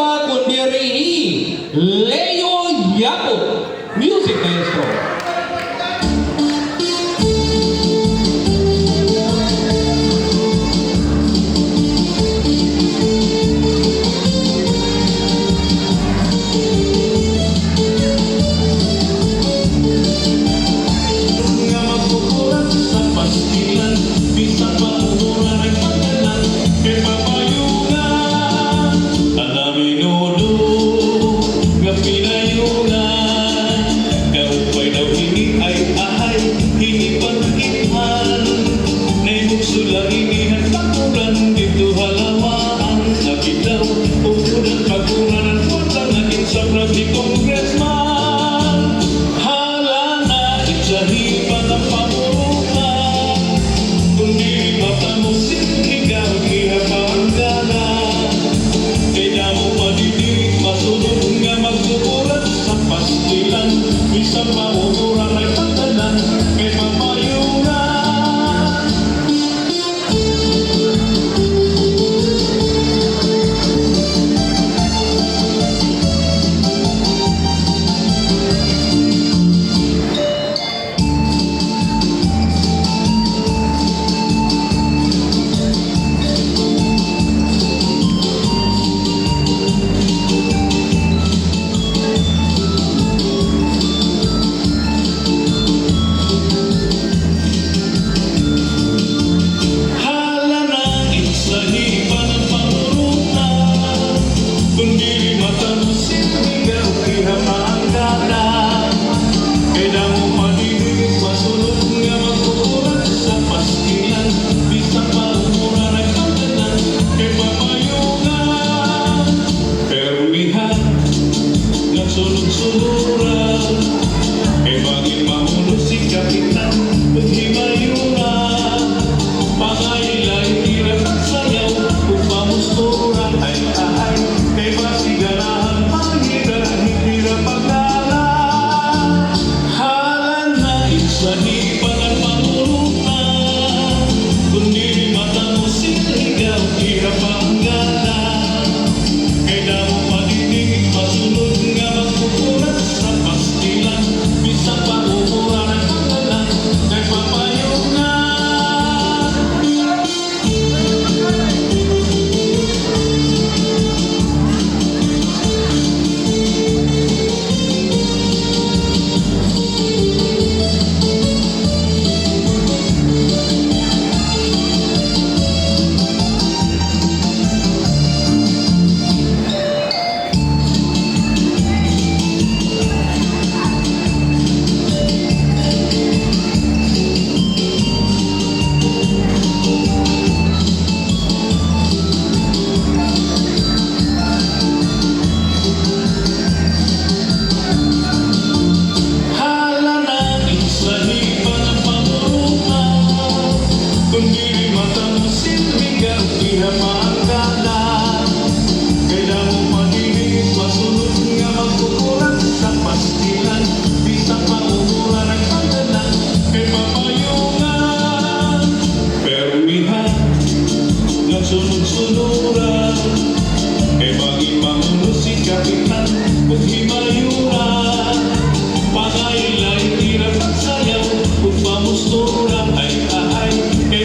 Rita Gutierrez, Leo Yapo, Music Maestro. Senhor. magsunuran Kay e mag-imang musika kitan Kung himayuran Pangailay hirap sayaw Kung pamusturan ay e ahay Kay